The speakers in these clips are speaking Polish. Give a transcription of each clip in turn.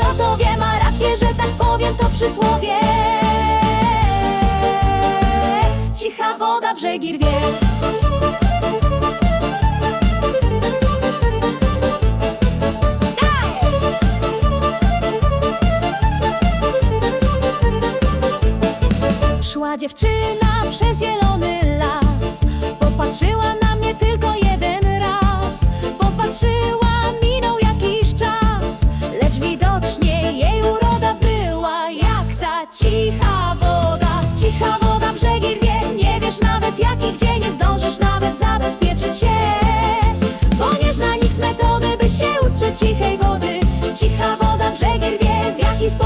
Kto to wie ma rację, że tak powiem to przysłowie. Cicha woda brzegi rwie. Szła dziewczyna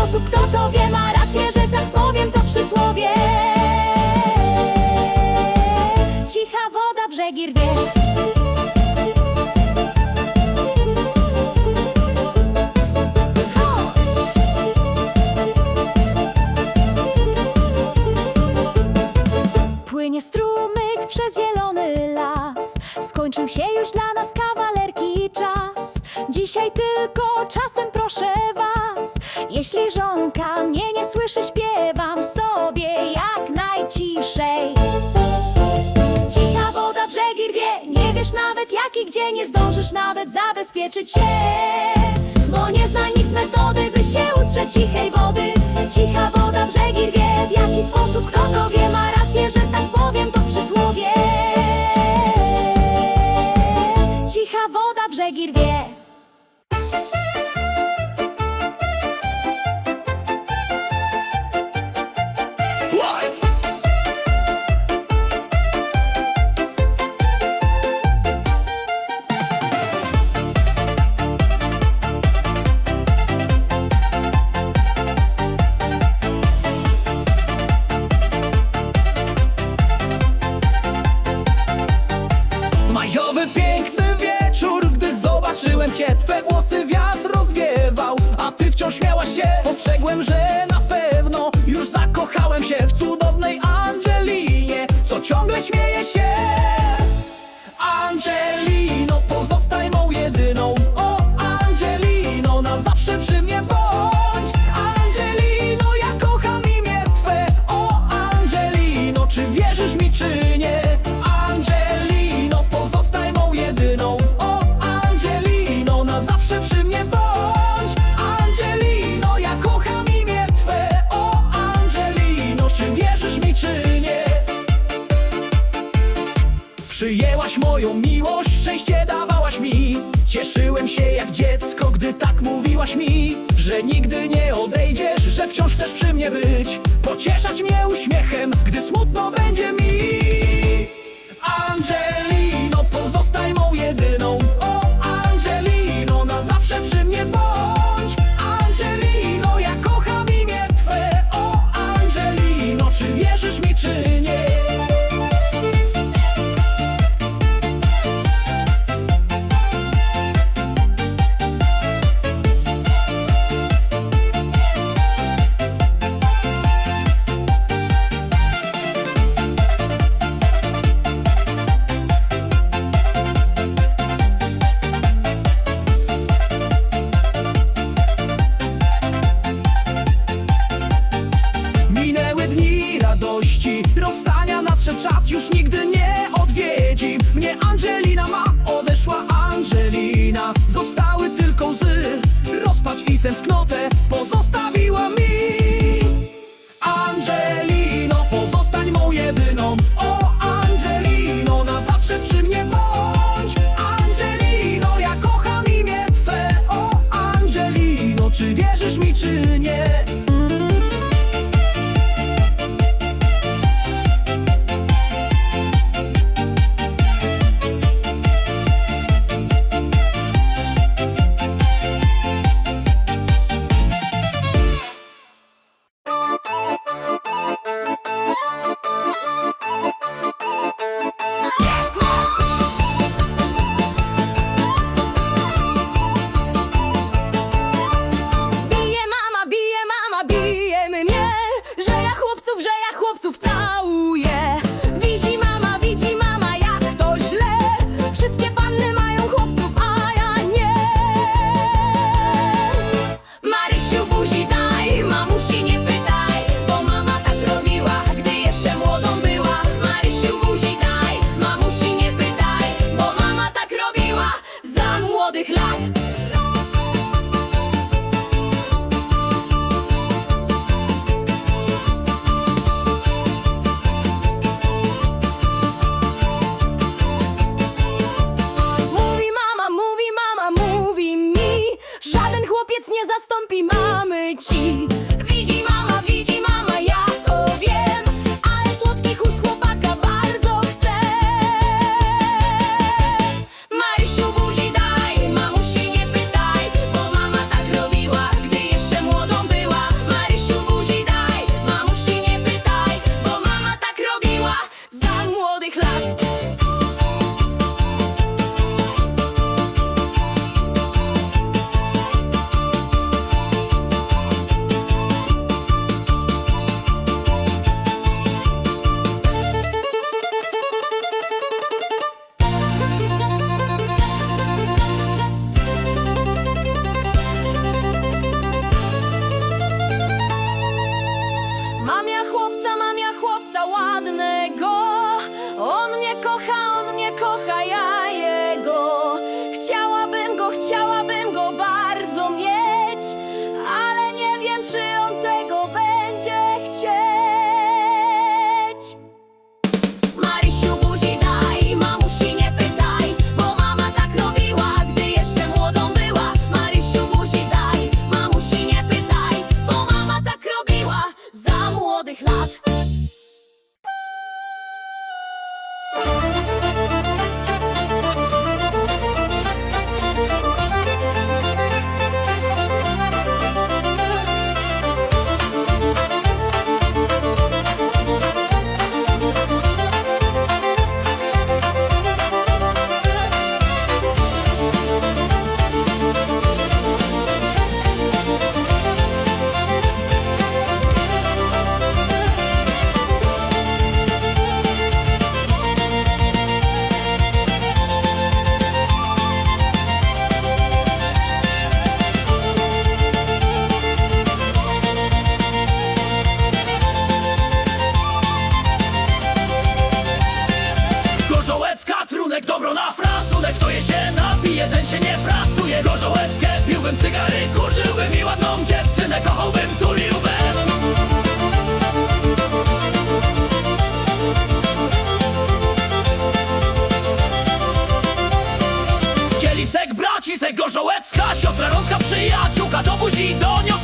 osób, kto to wie, ma rację, że tak powiem to przysłowie. Cicha woda brzegi rwie. Płynie strumyk przez zielony las, skończył się już dla nas kawa dzisiaj tylko czasem proszę was Jeśli żonka mnie nie słyszy, śpiewam sobie jak najciszej. Cicha woda brzegi rwie, nie wiesz nawet jak i gdzie Nie zdążysz nawet zabezpieczyć się Bo nie zna nikt metody, by się ustrzec cichej wody. Cicha uśmiała się Spostrzegłem, że no Cieszyłem się jak dziecko, gdy tak mówiłaś mi Że nigdy nie odejdziesz, że wciąż chcesz przy mnie być. Pocieszać mnie uśmiechem, gdy smutno będzie mi. Będzie た独自導入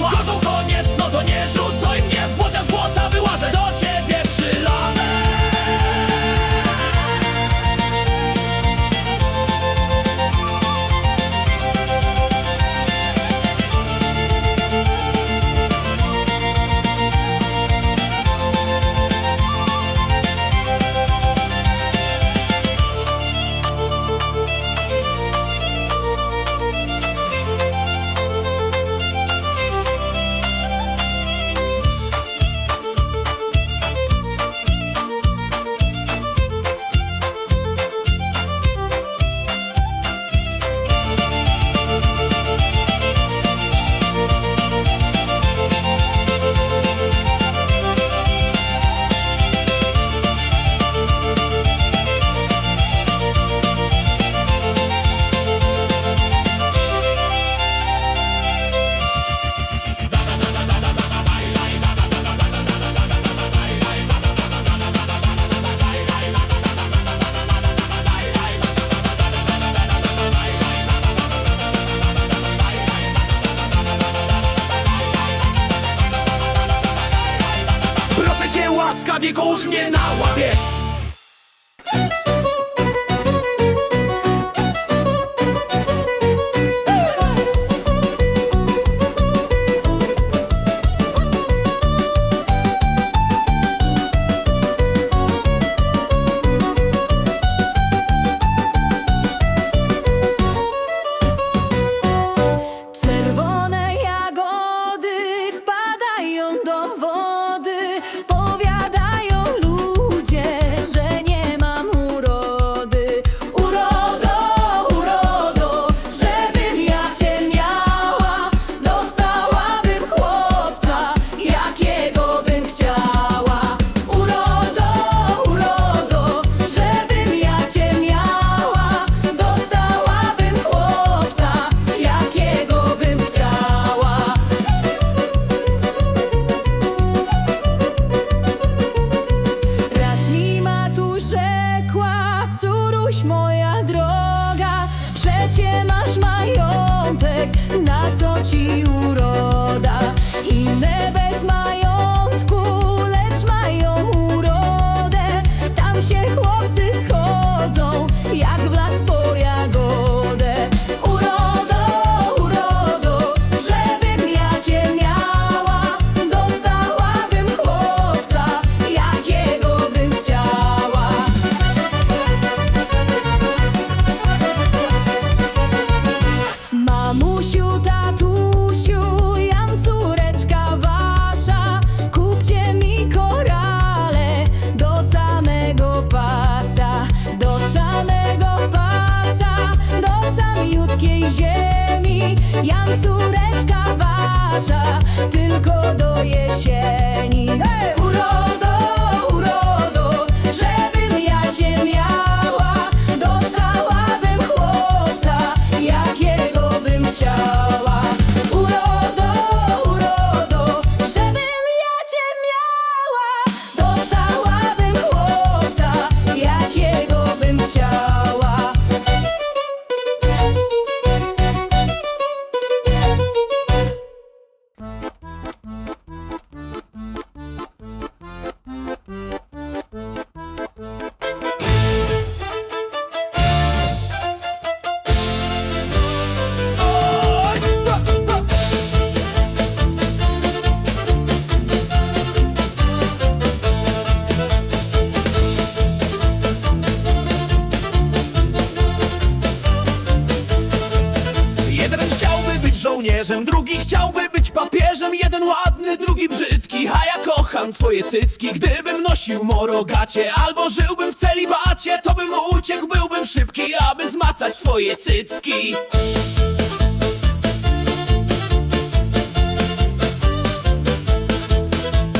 twoje cycki. Gdybym nosił morogacie Albo żyłbym w celibacie To bym uciekł, byłbym szybki Aby zmacać twoje cycki.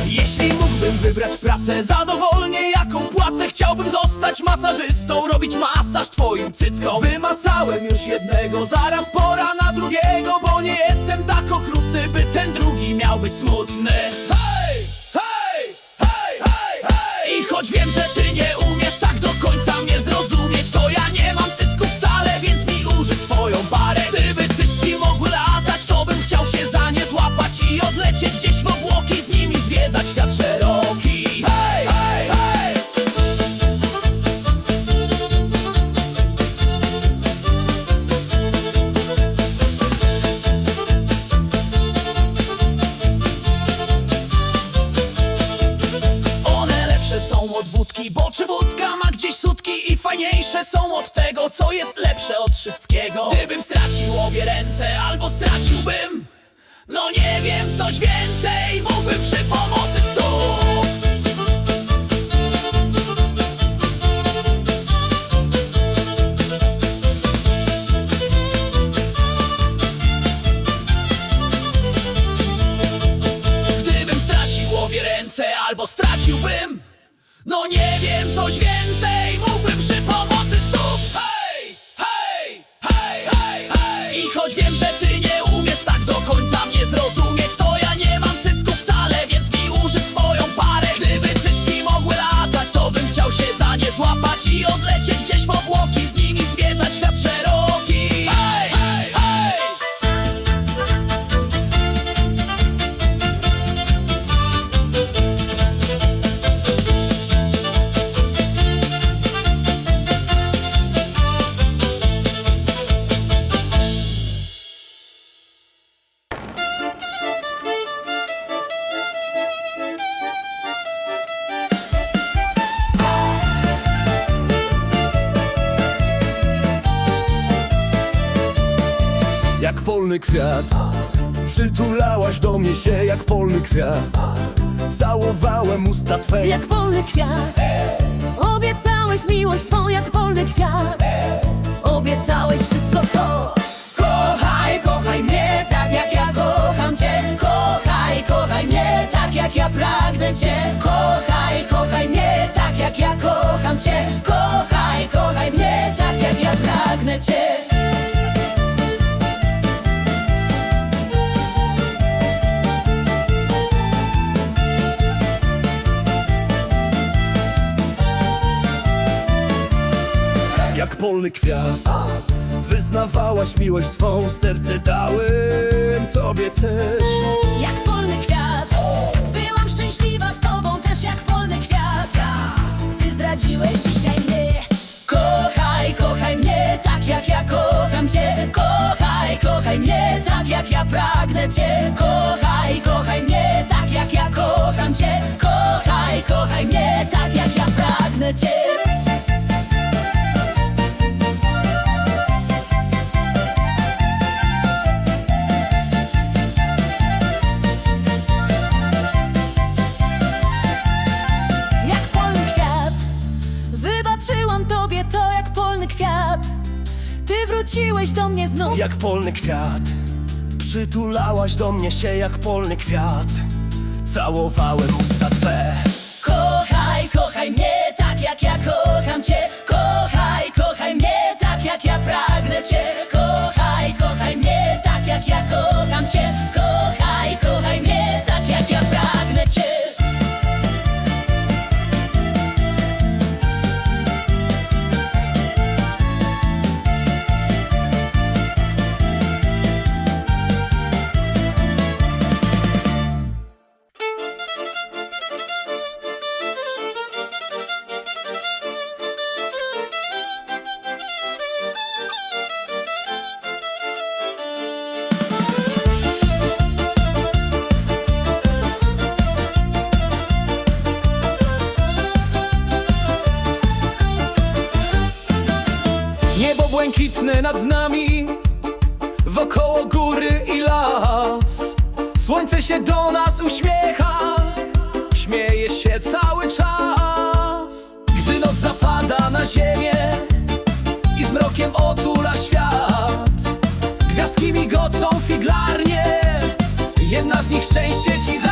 Jeśli mógłbym wybrać pracę za dowolnie jaką płacę Chciałbym zostać masażystą, robić masaż twoim cyckom. Wymacałem już jednego, zaraz pora na drugiego Bo nie jestem tak okrutny, by ten drugi miał być smutny. Hej, choć wiem, że ty No nie wiem, coś więcej mógłbym przy pomocy kwiat. Przytulałaś do mnie się jak polny kwiat. Całowałem usta twe Jak polny kwiat. Obiecałeś miłość twą jak polny kwiat. Obiecałeś wszystko to. Kochaj, kochaj mnie tak jak ja kocham cię. Kochaj, kochaj mnie tak jak ja pragnę cię. Kochaj, kochaj mnie tak jak ja kocham cię. Kochaj, kochaj mnie tak jak ja pragnę cię Jak polny kwiat. Wyznawałaś miłość swą Serce dałem tobie też. Jak polny kwiat. Byłam szczęśliwa z tobą też jak polny kwiat. Ty zdradziłeś dzisiaj mnie. Kochaj, kochaj mnie tak jak ja kocham cię. Kochaj, kochaj mnie tak jak ja pragnę cię. Kochaj, kochaj mnie tak jak ja kocham cię. Kochaj, kochaj mnie tak jak ja pragnę cię Jak polny kwiat. Przytulałaś do mnie się jak polny kwiat. Całowałem usta twe. Kochaj, kochaj mnie tak jak ja kocham cię. Kochaj, kochaj mnie tak jak ja pragnę cię. Kochaj, kochaj mnie tak jak ja kocham cię. Kochaj, Się do nas uśmiecha Śmieje się cały czas. Gdy noc zapada na ziemię I zmrokiem otula świat Gwiazdki migocą figlarnie Jedna z nich szczęście ci da.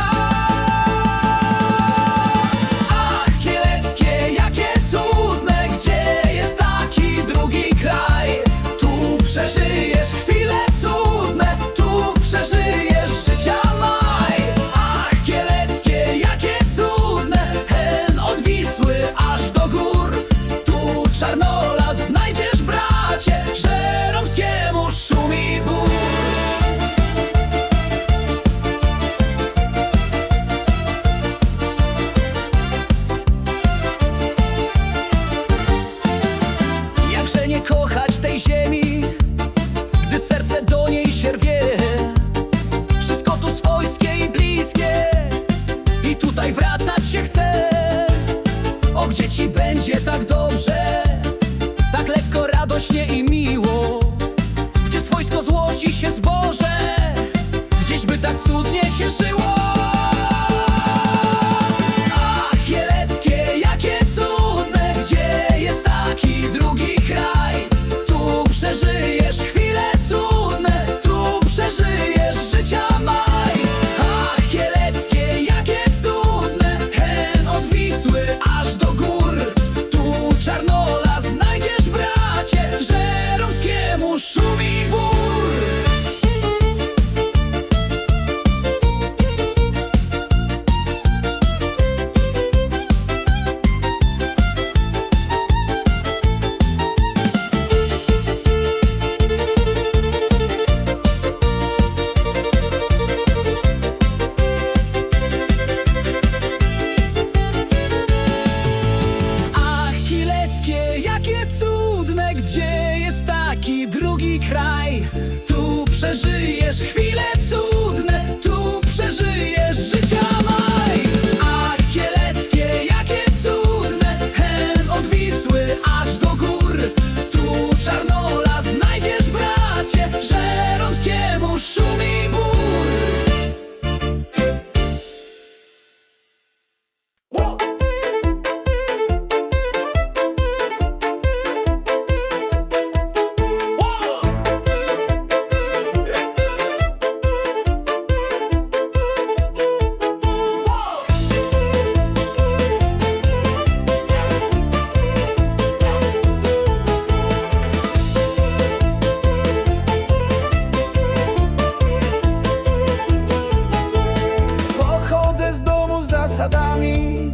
nami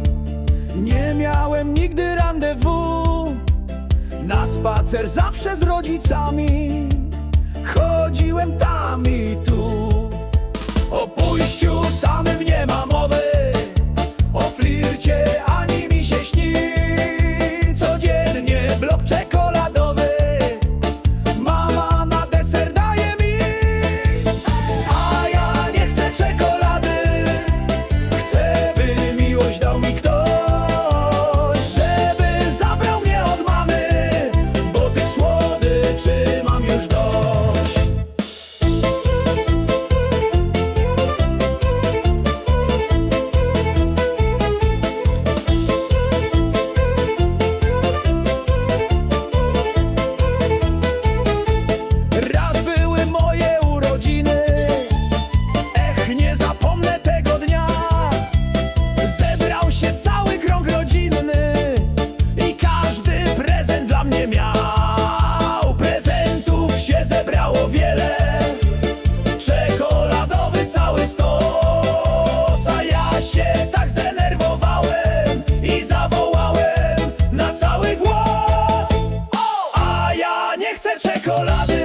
Nie miałem nigdy rendezvous Na spacer zawsze z rodzicami. Chodziłem tam i tu. O pójściu samym nie ma mowy. O flircie ani mi się śni. same czekolady